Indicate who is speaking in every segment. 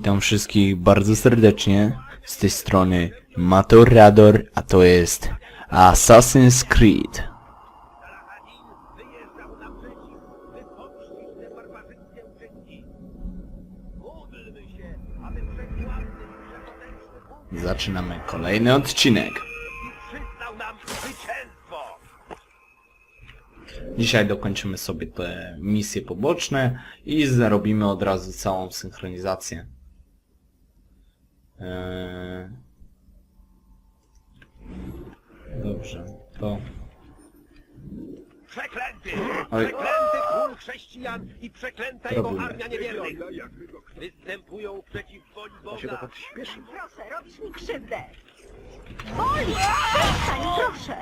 Speaker 1: Witam wszystkich bardzo serdecznie. Z tej strony Matorador, a to jest Assassin's Creed. Zaczynamy kolejny odcinek. Dzisiaj dokończymy sobie te misje poboczne i zarobimy od razu całą synchronizację. Eee... Dobrze, to...
Speaker 2: Przeklęty!
Speaker 1: Oj.
Speaker 2: Przeklęty król chrześcijan i przeklęta jego armia niewiernych! Występują przeciw woli Boga.
Speaker 3: Proszę, robisz mi krzywdę. Boli! Przestań, proszę!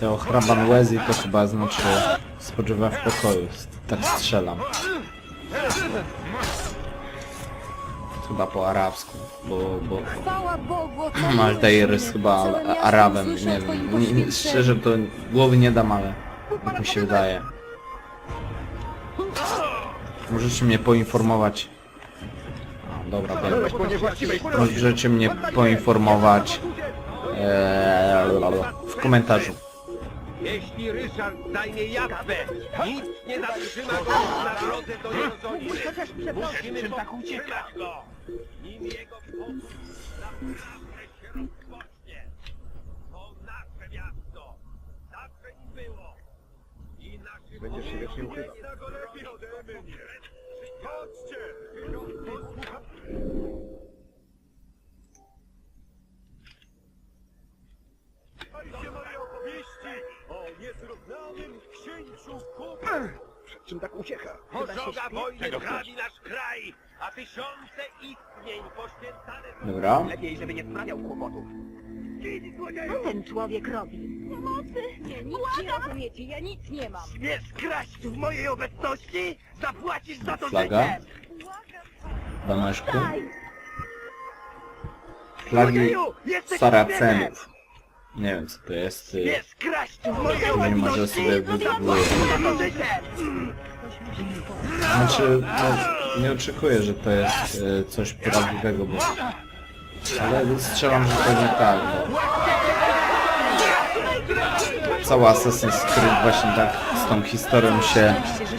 Speaker 1: Te ochraban Wesley to chyba znaczy spoczywa w pokoju. Tak strzelam. Chyba po arabsku, bo... bo...
Speaker 3: Chwała Bogu!
Speaker 1: Altair jest chyba Arabem, nie wiem. Nie, nie, szczerze to głowy nie dam, ale tak mi się wydaje. Możecie mnie poinformować. A, dobra, wiem. Możecie mnie poinformować eee, w komentarzu.
Speaker 2: Jeśli Ryszard zajmie Jabwę, nic nie zatrzyma go na drodze do Jerozolimy. Musimy powstrzymać go, nim jego powód naprawdę się rozpocznie. To nasze miasto. Zawsze nim było. I naszym Będziesz się wiecznie ukrywał.
Speaker 4: Przed czym tak uciecha?
Speaker 2: Pożoga wojny trawi nasz kraj, a tysiące istnień poświęcane
Speaker 1: Dobra.
Speaker 4: Lepiej, żeby nie sprawiał kłopotów.
Speaker 3: Co ten człowiek robi? Pomocy! Nie, nic nie rozumiecie, ja nic nie mam.
Speaker 2: Śmiesz kraść w mojej obecności? Zapłacisz za to
Speaker 1: Flaga.
Speaker 2: życiem!
Speaker 1: Damaszku.
Speaker 3: Daj!
Speaker 1: Flagi
Speaker 2: Złodzieju, jesteś
Speaker 1: Saracenów. Nie wiem co to jest. y,
Speaker 2: Śmiesz kraść w mojej
Speaker 1: Nie może sobie
Speaker 2: to życiem!
Speaker 1: Znaczy, no, nie oczekuję, że to jest y, coś prawdziwego, bo... Ale strzelam, że pewnie tak, bo... Cała Assassin's Creed właśnie tak z tą historią się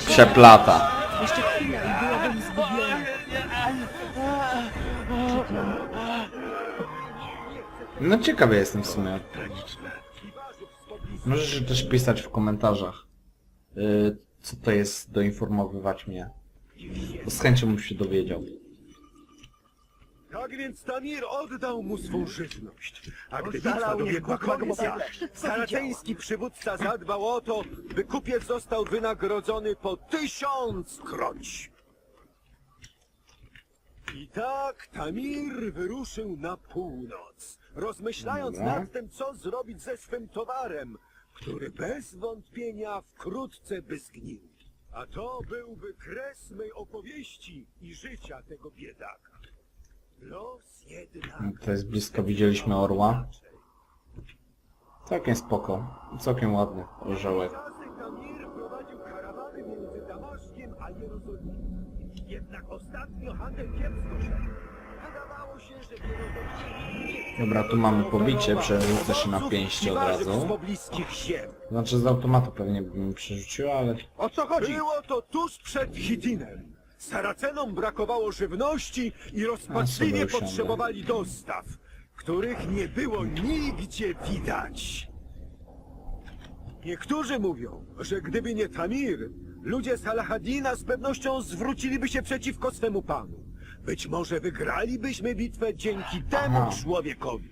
Speaker 1: przeplata.
Speaker 3: Jeszcze
Speaker 1: No ciekawy jestem w sumie. Możesz też pisać w komentarzach, y, co to jest, doinformowywać mnie. Bo z chęcią bym się dowiedział.
Speaker 4: Tak więc Tamir oddał mu swą żywność. A gdy bitwa dobiegła końca, saraceński przywódca zadbał o to, by kupiec został wynagrodzony po tysiąc kroć. I tak Tamir wyruszył na północ, rozmyślając
Speaker 1: Dobra.
Speaker 4: nad tym, co zrobić ze swym towarem, który bez wątpienia wkrótce by zgnił. A to byłby kres mej opowieści i życia tego biedaka. Los jednak...
Speaker 1: To jest blisko, widzieliśmy orła. Całkiem spoko. Całkiem ładny orzełek.
Speaker 4: Czasy Tamir prowadził karawany między Damaszkiem a Jerozolimą. Jednak ostatnio handel kiepsko szedł. Wydawało się, że w Jerozolimie
Speaker 1: Dobra, tu mamy pobicie, przerzucę się na pięści od razu. Znaczy z automatu pewnie by mi przerzuciło, ale...
Speaker 4: O co chodzi? Było to tuż przed Hitinem. Saracenom brakowało żywności i rozpaczliwie
Speaker 1: usiądę.
Speaker 4: potrzebowali dostaw, których nie było nigdzie widać. Niektórzy mówią, że gdyby nie Tamir, ludzie Salahadina z pewnością zwróciliby się przeciwko swemu panu. Być może wygralibyśmy bitwę dzięki temu
Speaker 1: Aha.
Speaker 4: człowiekowi.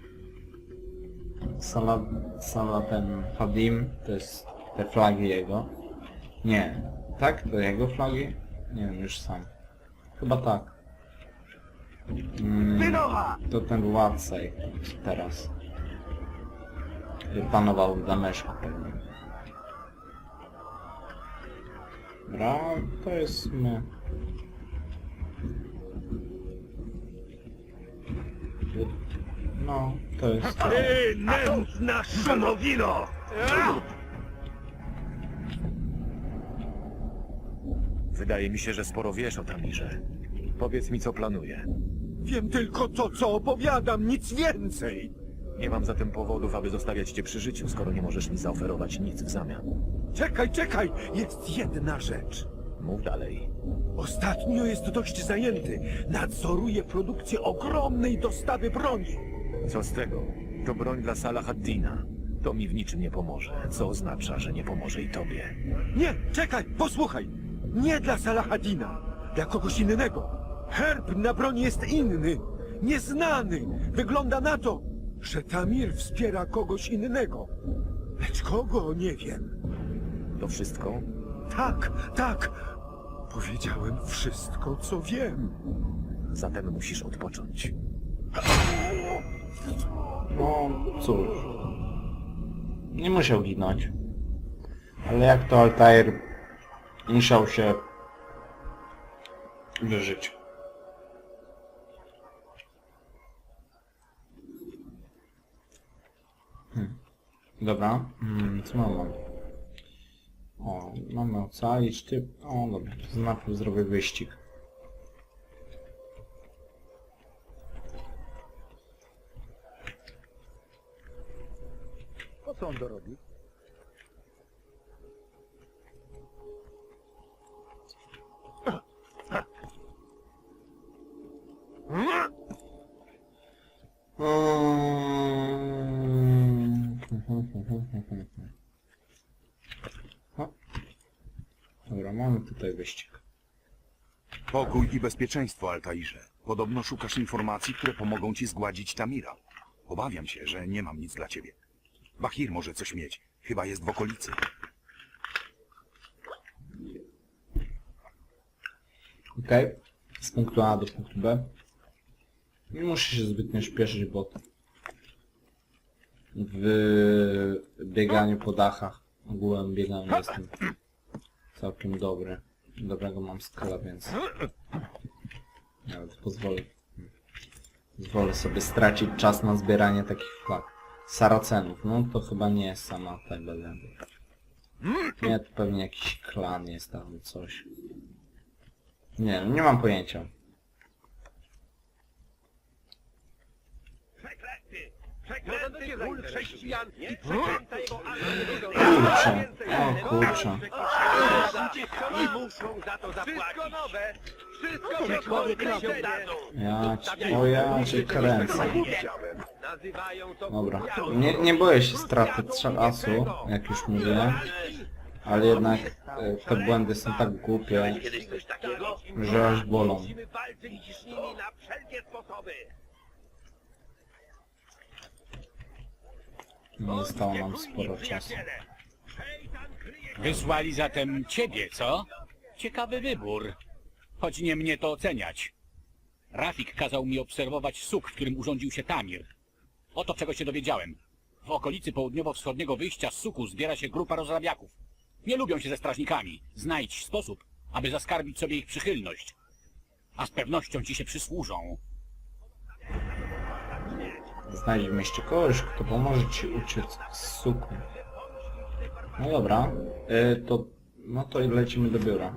Speaker 1: Salah, Salah ten Hadim, to jest te flagi jego. Nie. Tak? To jego flagi? Nie wiem, już sam. Chyba tak. Mm, to ten jak teraz. Panował w Dameszku pewnie. Dobra, to jest w No, to jest...
Speaker 2: Ty nędzna szumowino!
Speaker 5: Wydaje mi się, że sporo wiesz o Tamirze. Powiedz mi, co planuje.
Speaker 4: Wiem tylko to, co opowiadam, nic więcej.
Speaker 5: Nie mam zatem powodów, aby zostawiać cię przy życiu, skoro nie możesz mi zaoferować nic w zamian.
Speaker 4: Czekaj, czekaj, jest jedna rzecz.
Speaker 5: Mów dalej.
Speaker 4: Ostatnio jest dość zajęty. Nadzoruje produkcję ogromnej dostawy broni.
Speaker 5: Co z tego? To broń dla Salahaddina. To mi w niczym nie pomoże, co oznacza, że nie pomoże i tobie.
Speaker 4: Nie, czekaj, posłuchaj. Nie dla Salahadina, dla kogoś innego. Herb na broni jest inny, nieznany. Wygląda na to, że Tamir wspiera kogoś innego. Lecz kogo, nie wiem.
Speaker 5: To wszystko?
Speaker 4: Tak, tak. Powiedziałem wszystko, co wiem.
Speaker 5: Zatem musisz odpocząć.
Speaker 1: No cóż. Nie musiał ginąć. Ale jak to Altair musiał się wyżyć. Hmm. Dobra, hmm, co mam? O, mamy ocalić typ. O, dobra, to najpierw zrobię wyścig.
Speaker 4: Po co on to robi?
Speaker 1: O. Dobra, mamy tutaj wyścig.
Speaker 6: Pokój i bezpieczeństwo, Altairze. Podobno szukasz informacji, które pomogą ci zgładzić Tamira. Obawiam się, że nie mam nic dla ciebie. Bahir może coś mieć. Chyba jest w okolicy.
Speaker 1: Okej. Z punktu A do punktu B. Nie muszę się zbytnio śpieszyć, bo w bieganiu po dachach ogółem bieganiu jestem całkiem dobry. Dobrego mam skala, więc nawet pozwolę pozwolę sobie stracić czas na zbieranie takich flag. Saracenów, no to chyba nie jest sama legenda. Nie, to pewnie jakiś klan jest albo coś. Nie, nie mam pojęcia.
Speaker 2: Przeklęty! Ból chrześcijan i przeklęta jego
Speaker 1: Kurczę, o kurczę.
Speaker 2: I muszą za to zapłacić. Wszystko nowe! Wszystko!
Speaker 1: Ja cię, o ja cię kręcę. Dobra, nie, nie boję się straty czasu, jak już mówiłem, ale jednak e, te błędy są tak głupie, że aż bolą.
Speaker 2: musimy walczyć z nimi na wszelkie sposoby.
Speaker 1: Nie zostało nam sporo czasu.
Speaker 7: Wysłali zatem ciebie, co? Ciekawy wybór. Choć nie mnie to oceniać. Rafik kazał mi obserwować suk, w którym urządził się Tamir. Oto czego się dowiedziałem. W okolicy południowo-wschodniego wyjścia z suku zbiera się grupa rozrabiaków. Nie lubią się ze strażnikami. Znajdź sposób, aby zaskarbić sobie ich przychylność. A z pewnością ci się przysłużą.
Speaker 1: Znajdź w mieście kogoś, kto pomoże ci uciec z suku. No dobra, e, to... No to lecimy do biura.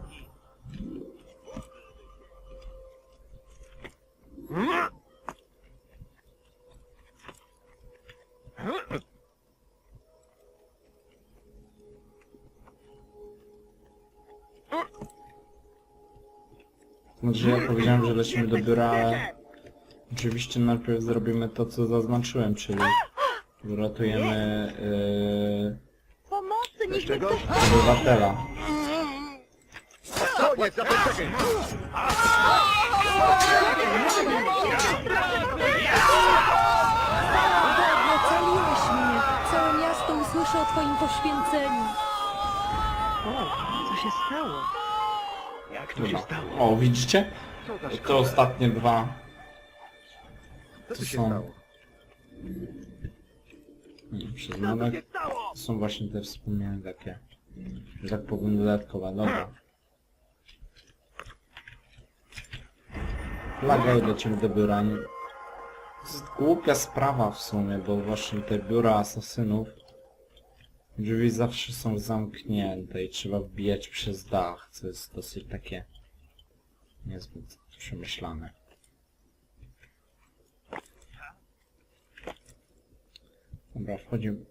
Speaker 1: Znaczy ja powiedziałem, że lecimy do biura. Oczywiście najpierw zrobimy to, co zaznaczyłem, czyli uratujemy yy,
Speaker 3: Pomocy, niech mnie ktoś...
Speaker 1: obywatela.
Speaker 8: Ocaliłeś mnie! Całe miasto usłyszy o twoim poświęceniu.
Speaker 3: O, co się stało?
Speaker 4: Jak to się
Speaker 1: Dobra.
Speaker 4: stało?
Speaker 1: O, widzicie?
Speaker 4: Co za
Speaker 1: Te
Speaker 4: szkoda?
Speaker 1: ostatnie dwa
Speaker 4: Co
Speaker 1: to
Speaker 4: tu się
Speaker 1: są-
Speaker 4: stało?
Speaker 1: hmm, przyznanek. To są właśnie te wspomniane takie, że tak powiem, dodatkowe. Dobra. Flaga i lecimy do biura. Nie- To jest głupia sprawa w sumie, bo właśnie te biura asasynów Drzwi zawsze są zamknięte i trzeba wbijać przez dach, co jest dosyć takie niezbyt przemyślane. Dobra, wchodzimy.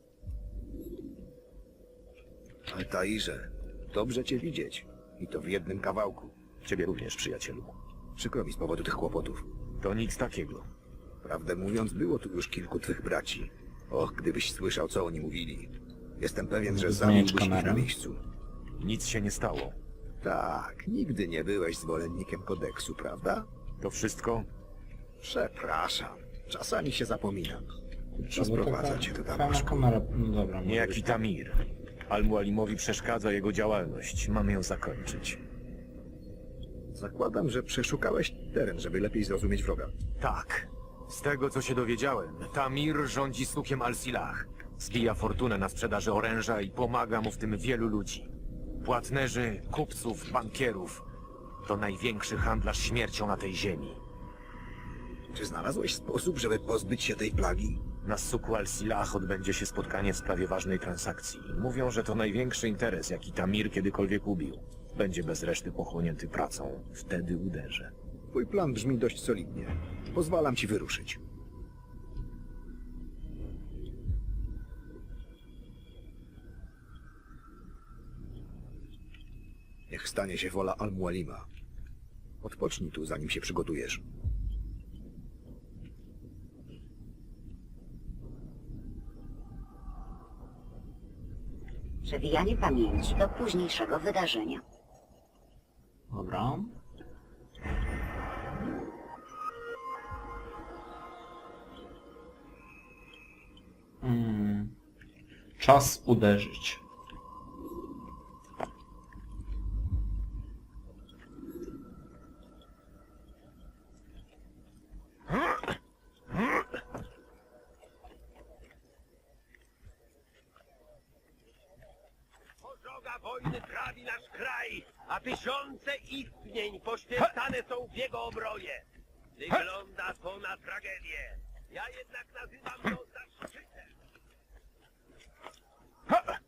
Speaker 9: Altairze, dobrze cię widzieć. I to w jednym kawałku.
Speaker 5: Ciebie również, przyjacielu.
Speaker 9: Przykro mi z powodu tych kłopotów.
Speaker 5: To nic takiego.
Speaker 9: Prawdę mówiąc, było tu już kilku twych braci. Och, gdybyś słyszał, co oni mówili. Jestem pewien, że
Speaker 1: Zmienić
Speaker 9: zabiłbyś ich na miejscu.
Speaker 5: Nic się nie stało.
Speaker 9: Tak, nigdy nie byłeś zwolennikiem kodeksu, prawda?
Speaker 5: To wszystko?
Speaker 9: Przepraszam. Czasami się zapominam.
Speaker 1: To
Speaker 9: sprowadza cię do
Speaker 1: Fajna
Speaker 9: Damaszku?
Speaker 1: kamera, no dobra. może
Speaker 5: Niejaki
Speaker 1: być.
Speaker 5: Tamir. Al-Mualimowi przeszkadza jego działalność. Mamy ją zakończyć.
Speaker 9: Zakładam, że przeszukałeś teren, żeby lepiej zrozumieć wroga.
Speaker 5: Tak. Z tego, co się dowiedziałem, Tamir rządzi sukiem Al-Silah. Zbija fortunę na sprzedaży oręża i pomaga mu w tym wielu ludzi. Płatnerzy, kupców, bankierów. To największy handlarz śmiercią na tej ziemi.
Speaker 9: Czy znalazłeś sposób, żeby pozbyć się tej plagi?
Speaker 5: Na suku Al-Silah odbędzie się spotkanie w sprawie ważnej transakcji. Mówią, że to największy interes, jaki Tamir kiedykolwiek ubił. Będzie bez reszty pochłonięty pracą. Wtedy uderzę.
Speaker 9: Twój plan brzmi dość solidnie. Pozwalam ci wyruszyć. Niech stanie się wola Al-Mualima. Odpocznij tu, zanim się przygotujesz.
Speaker 10: Przewijanie pamięci do późniejszego wydarzenia.
Speaker 1: Dobra. Mm. Czas uderzyć.
Speaker 2: Pożoga wojny trawi nasz kraj, a tysiące istnień poświęcane są w jego obronie. Wygląda to na tragedię. Ja jednak nazywam to zaszczytem.
Speaker 1: Dobra.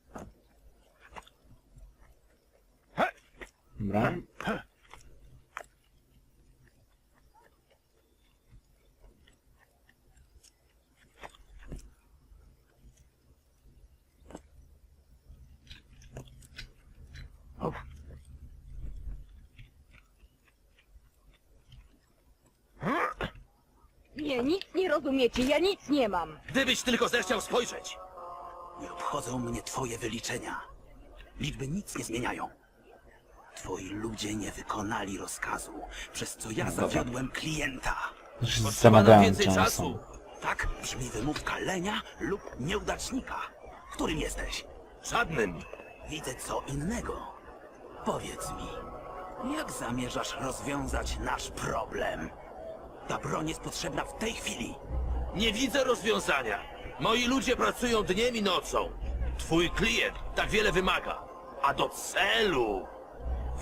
Speaker 3: Nie, nic nie rozumiecie, ja nic nie mam.
Speaker 2: Gdybyś tylko zechciał spojrzeć.
Speaker 11: Nie obchodzą mnie twoje wyliczenia. Liczby nic nie zmieniają. Twoi ludzie nie wykonali rozkazu, przez co ja zawiodłem klienta.
Speaker 1: Zamawiające są.
Speaker 11: Tak brzmi wymówka lenia lub nieudacznika. Którym jesteś?
Speaker 2: Żadnym.
Speaker 11: Widzę co innego. Powiedz mi, jak zamierzasz rozwiązać nasz problem? Ta broń jest potrzebna w tej chwili.
Speaker 2: Nie widzę rozwiązania. Moi ludzie pracują dniem i nocą. Twój klient tak wiele wymaga. A do celu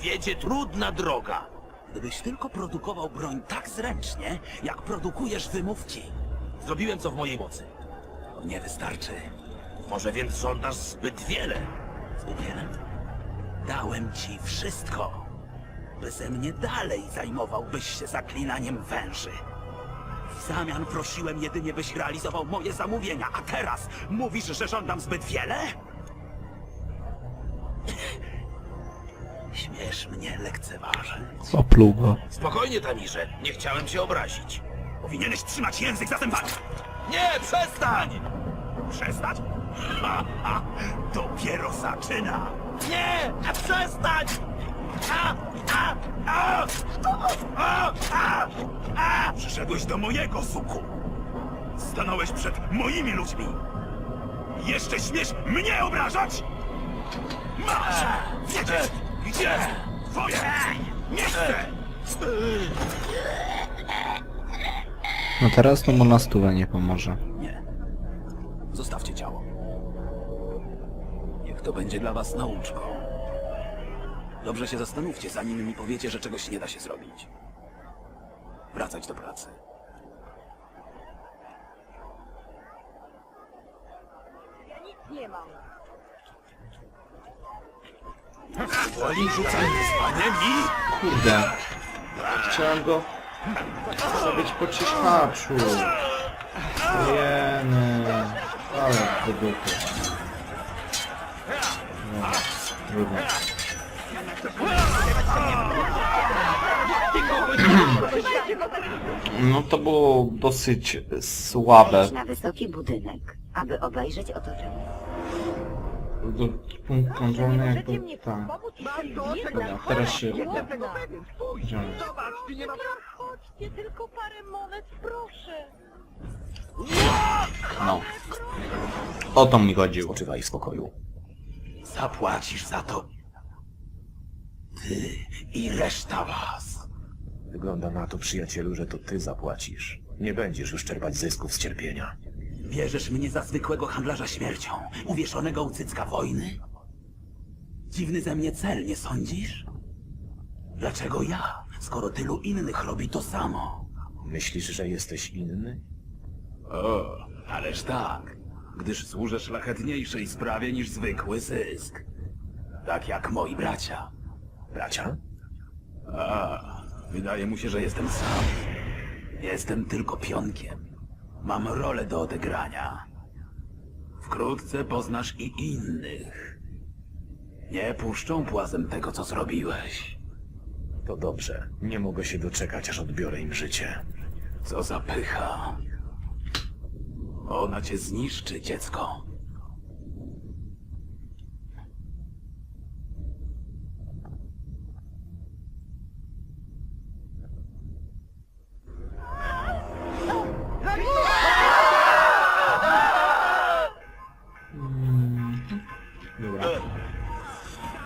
Speaker 2: wiedzie trudna droga.
Speaker 11: Gdybyś tylko produkował broń tak zręcznie, jak produkujesz wymówki,
Speaker 2: Zrobiłem co w mojej mocy.
Speaker 11: to nie wystarczy.
Speaker 2: Może więc żądasz zbyt wiele.
Speaker 11: Zbyt Dałem ci wszystko. Beze mnie dalej zajmowałbyś się zaklinaniem węży. W zamian prosiłem jedynie, byś realizował moje zamówienia, a teraz mówisz, że żądam zbyt wiele? Śmiesz mnie lekceważyć.
Speaker 1: Opluł go.
Speaker 2: Spokojnie, Tamirze. Nie chciałem cię obrazić.
Speaker 11: Powinieneś trzymać język za zębami.
Speaker 2: Nie, przestań!
Speaker 11: Przestać? Ha, ha, dopiero zaczyna.
Speaker 2: Nie! Przestań! A, a, a, a, a, a.
Speaker 11: Przyszedłeś do mojego suku. Stanąłeś przed moimi ludźmi. Jeszcze śmiesz mnie obrażać? Masz! Wiedzieć, gdzie twoje miejsce!
Speaker 1: No teraz to mu na stówę nie pomoże.
Speaker 11: Nie. Zostawcie ciało. Niech to będzie dla was nauczką. Dobrze się zastanówcie, zanim mi powiecie, że czegoś nie da się zrobić. Wracać do pracy.
Speaker 3: Ja nic nie mam.
Speaker 11: Woli rzucanie zwaniem i...
Speaker 1: Kurde. Chciałem go zrobić po cichaczu. Jeny. Ale do dupy. No, trudno. No to było dosyć słabe.
Speaker 10: Wejdź na wysoki budynek, aby obejrzeć otoczenie.
Speaker 1: Do punkt kontrolny jakby tak. Dobra, teraz się... Idziemy.
Speaker 2: Zobacz, ty nie ma...
Speaker 3: Chodźcie, tylko parę monet, proszę.
Speaker 1: No. O to mi chodziło.
Speaker 11: Spoczywaj w spokoju. Zapłacisz za to. Ty i reszta was. Wygląda na to, przyjacielu, że to ty zapłacisz. Nie będziesz już czerpać zysków z cierpienia. Bierzesz mnie za zwykłego handlarza śmiercią, uwieszonego u cycka wojny? Dziwny ze mnie cel, nie sądzisz? Dlaczego ja, skoro tylu innych robi to samo? Myślisz, że jesteś inny? O, ależ tak, gdyż służę szlachetniejszej sprawie niż zwykły zysk. Tak jak moi bracia. Bracia? A, wydaje mu się, że jestem sam. Jestem tylko pionkiem. Mam rolę do odegrania. Wkrótce poznasz i innych. Nie puszczą płazem tego, co zrobiłeś. To dobrze. Nie mogę się doczekać, aż odbiorę im życie. Co za pycha. Ona cię zniszczy, dziecko.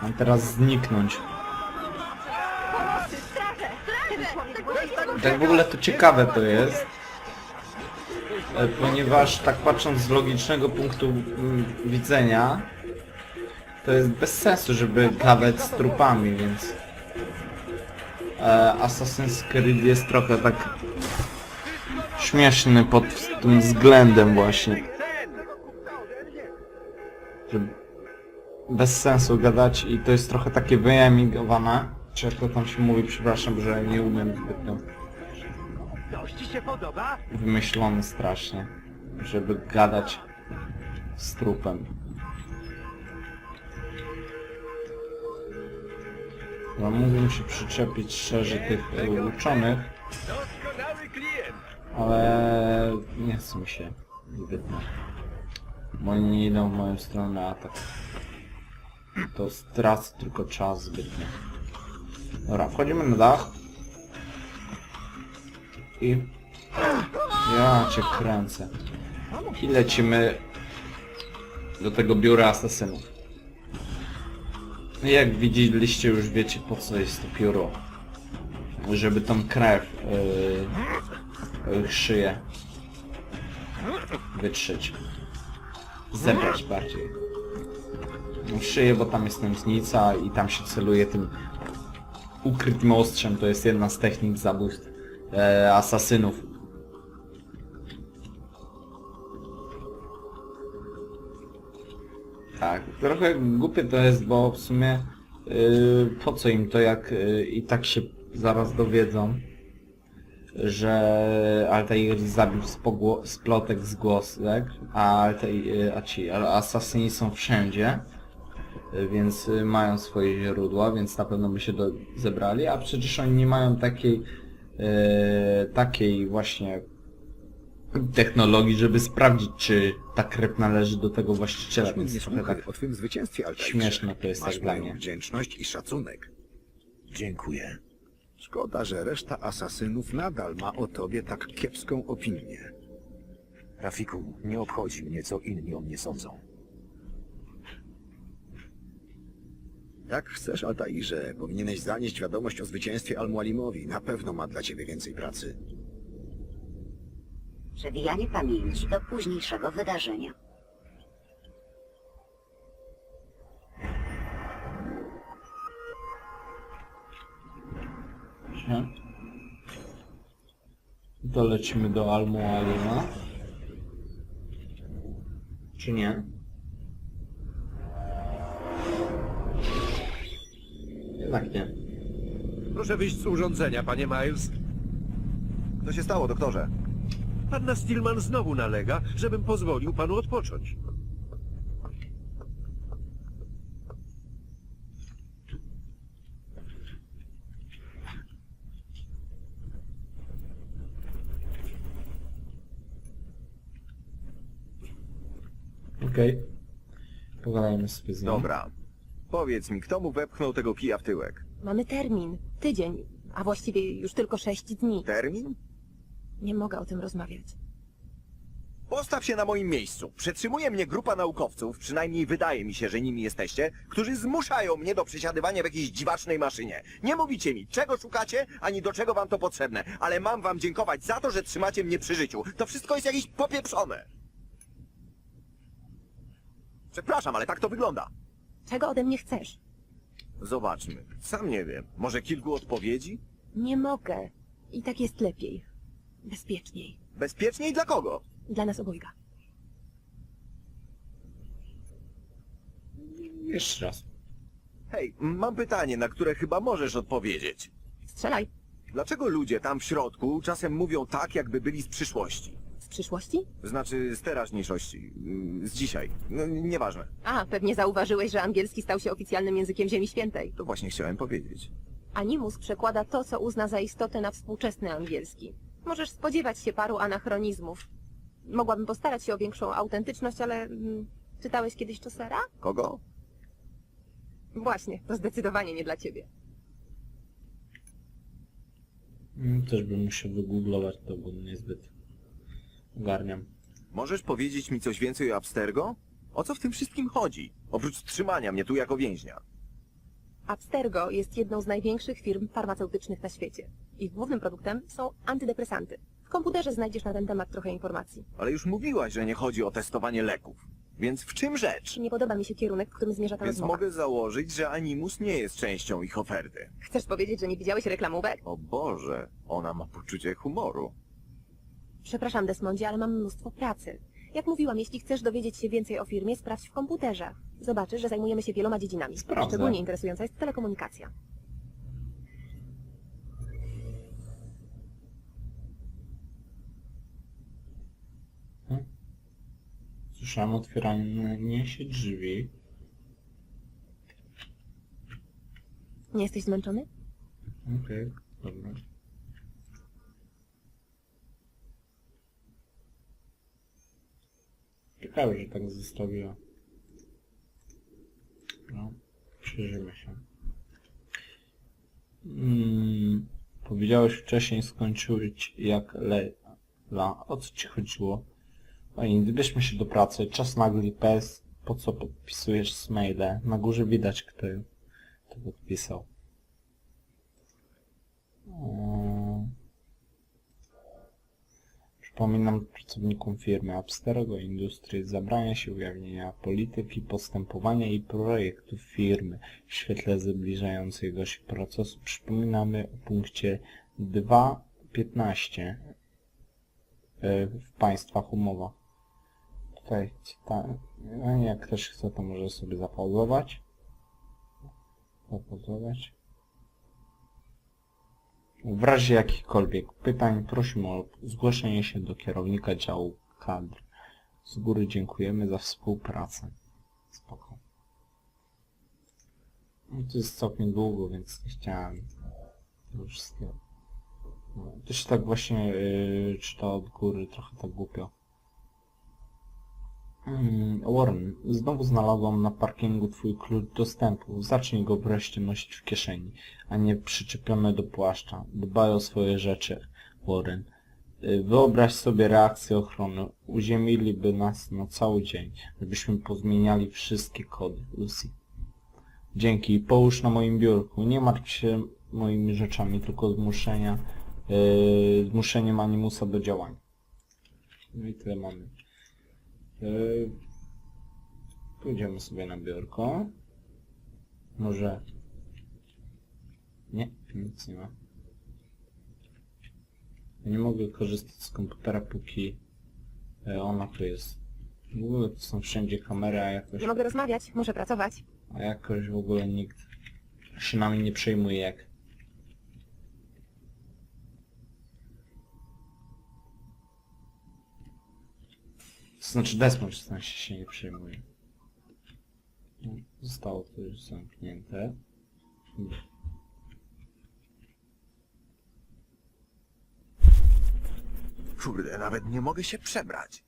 Speaker 1: Mam teraz zniknąć. Tak w ogóle to ciekawe to jest. e, Ponieważ tak patrząc z logicznego punktu mm, widzenia to jest bez sensu, żeby gadać z trupami, więc e, Assassin's Creed jest trochę tak śmieszny pod tym względem właśnie. Że bez sensu gadać i to jest trochę takie wyemigowane. Czy jak to tam się mówi, przepraszam, że nie umiem zbytnio
Speaker 2: Coś ci się podoba?
Speaker 1: wymyślony strasznie, żeby gadać z trupem. No mógłbym się przyczepić szczerze tych uczonych,
Speaker 2: Doskonały klient.
Speaker 1: ale nie chce mi się zbytnio. Bo oni nie idą w moją stronę, a tak to stracę tylko czas zbytnio. Dobra, wchodzimy na dach. I... Ja cię kręcę. I lecimy do tego biura asasynów. No Jak widzieliście już wiecie po co jest to pióro. Żeby tą krew yy, yy, szyję wytrzeć. Zebrać bardziej. No, szyję, bo tam jest nędznica i tam się celuje tym ukrytym ostrzem. To jest jedna z technik zabójstw e, asasynów. Tak, trochę głupie to jest, bo w sumie yy, po co im to, jak yy, i tak się zaraz dowiedzą, że Altair zabił spogło- splotek z głosek, a, Altair, yy, a ci asasyni są wszędzie, więc yy, mają swoje źródła, więc na pewno by się do, zebrali, a przecież oni nie mają takiej yy, takiej właśnie technologii, żeby sprawdzić, czy ta krew należy do tego właściciela,
Speaker 9: Prośmy
Speaker 1: więc
Speaker 9: mnie
Speaker 1: trochę tak
Speaker 9: o twym zwycięstwie, Altairze.
Speaker 1: śmieszne to jest
Speaker 9: Masz
Speaker 1: tak dla
Speaker 9: moją
Speaker 1: mnie.
Speaker 9: wdzięczność i szacunek.
Speaker 5: Dziękuję.
Speaker 9: Szkoda, że reszta asasynów nadal ma o tobie tak kiepską opinię.
Speaker 5: Rafiku, nie obchodzi mnie, co inni o mnie sądzą.
Speaker 9: Jak chcesz, Altairze, powinieneś zanieść wiadomość o zwycięstwie Al-Mualimowi. Na pewno ma dla ciebie więcej pracy.
Speaker 10: Przewijanie pamięci do późniejszego wydarzenia.
Speaker 1: Nie? To lecimy do Al-Mualima. Czy nie? Jednak nie.
Speaker 4: Proszę wyjść z urządzenia, panie Miles.
Speaker 12: Co się stało, doktorze?
Speaker 4: Panna Stillman znowu nalega, żebym pozwolił panu odpocząć.
Speaker 1: Okej. Pogadajmy sobie z nią.
Speaker 12: Dobra. Powiedz mi, kto mu wepchnął tego kija w tyłek?
Speaker 8: Mamy termin. Tydzień. A właściwie już tylko sześć dni.
Speaker 12: Termin?
Speaker 8: Nie mogę o tym rozmawiać.
Speaker 12: Postaw się na moim miejscu. Przetrzymuje mnie grupa naukowców, przynajmniej wydaje mi się, że nimi jesteście, którzy zmuszają mnie do przesiadywania w jakiejś dziwacznej maszynie. Nie mówicie mi, czego szukacie, ani do czego wam to potrzebne, ale mam wam dziękować za to, że trzymacie mnie przy życiu. To wszystko jest jakieś popieprzone. Przepraszam, ale tak to wygląda.
Speaker 8: Czego ode mnie chcesz?
Speaker 12: Zobaczmy. Sam nie wiem. Może kilku odpowiedzi?
Speaker 8: Nie mogę. I tak jest lepiej. Bezpieczniej.
Speaker 12: Bezpieczniej dla kogo?
Speaker 8: Dla nas obojga.
Speaker 1: Jeszcze raz.
Speaker 12: Hej, mam pytanie, na które chyba możesz odpowiedzieć.
Speaker 8: Strzelaj.
Speaker 12: Dlaczego ludzie tam w środku czasem mówią tak, jakby byli z przyszłości?
Speaker 8: Z przyszłości?
Speaker 12: Znaczy z teraźniejszości, mm, z dzisiaj. No, nieważne.
Speaker 8: A, pewnie zauważyłeś, że angielski stał się oficjalnym językiem Ziemi Świętej.
Speaker 12: To właśnie chciałem powiedzieć.
Speaker 8: Animus przekłada to, co uzna za istotę na współczesny angielski. Możesz spodziewać się paru anachronizmów. Mogłabym postarać się o większą autentyczność, ale... Mm, czytałeś kiedyś Chaucera?
Speaker 12: Kogo?
Speaker 8: Właśnie, to zdecydowanie nie dla ciebie.
Speaker 1: Mm, Też bym musiał wygooglować to, bo niezbyt ogarniam.
Speaker 12: Możesz powiedzieć mi coś więcej o Abstergo? O co w tym wszystkim chodzi? Oprócz trzymania mnie tu jako więźnia.
Speaker 8: Abstergo jest jedną z największych firm farmaceutycznych na świecie. Ich głównym produktem są antydepresanty. W komputerze znajdziesz na ten temat trochę informacji.
Speaker 12: Ale już mówiłaś, że nie chodzi o testowanie leków. Więc w czym rzecz?
Speaker 8: Nie podoba mi się kierunek, w którym zmierza ta
Speaker 12: Więc
Speaker 8: rozmowa.
Speaker 12: mogę założyć, że Animus nie jest częścią ich oferty.
Speaker 8: Chcesz powiedzieć, że nie widziałeś reklamówek?
Speaker 12: O Boże, ona ma poczucie humoru.
Speaker 8: Przepraszam, Desmondzie, ale mam mnóstwo pracy. Jak mówiłam, jeśli chcesz dowiedzieć się więcej o firmie, sprawdź w komputerze. Zobaczysz, że zajmujemy się wieloma dziedzinami.
Speaker 1: Sprawdzę.
Speaker 8: Szczególnie interesująca jest telekomunikacja.
Speaker 1: Słyszałem otwieranie się drzwi.
Speaker 8: Nie jesteś zmęczony?
Speaker 1: Okej, dobra. Ciekawe, że tak zostawiła. No, przyjrzymy się. Mm, powiedziałeś wcześniej skończyć jak Lela. O co ci chodziło? Oj, wybierzmy się do pracy. Czas nagli pes. Po co podpisujesz smaile? Na górze widać kto to podpisał. Eee, Przypominam pracownikom firmy Abstergo Industries zabrania się ujawnienia polityki, postępowania i projektów firmy w świetle zbliżającego się procesu. Przypominamy o punkcie 2.15 e, w państwach umowach. Tutaj ta, no jak ktoś chce to może sobie zapauzować. Zapauzować. W razie jakichkolwiek pytań prosimy o zgłoszenie się do kierownika działu kadr. Z góry dziękujemy za współpracę. Spoko. No to jest całkiem długo, więc nie chciałem tego wszystkiego. No, to się tak właśnie yy, czyta od góry, trochę tak głupio. Mm, Warren, znowu znalazłam na parkingu twój klucz dostępu. Zacznij go wreszcie nosić w kieszeni, a nie przyczepiony do płaszcza. Dbaj o swoje rzeczy, Warren. Y, Wyobraź sobie reakcję ochrony. Uziemiliby nas na cały dzień, żebyśmy pozmieniali wszystkie kody. Lucy. Dzięki. Połóż na moim biurku. Nie martw się moimi rzeczami, tylko zmuszenia, yy, zmuszeniem animusa do działania. No i tyle mamy. Yy, Pójdziemy sobie na biurko. Może... Nie, nic nie ma. Nie mogę korzystać z komputera, póki e, ona tu jest. W ogóle to są wszędzie kamery, a jakoś,
Speaker 8: Nie mogę rozmawiać, muszę pracować.
Speaker 1: a jakoś w ogóle nikt się nami nie przejmuje jak... To znaczy Desmond w sensie się nie przejmuje. No, Zostało to już zamknięte.
Speaker 4: Kurde, nawet nie mogę się przebrać.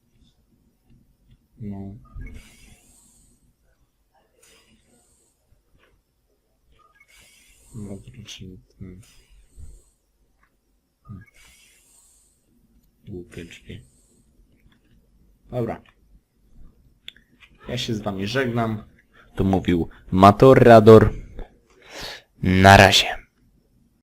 Speaker 1: No. No, czyli ten... Hmm. Głupie drzwi. Dobra. Ja się z wami żegnam. To mówił Mator Rador. Na razie.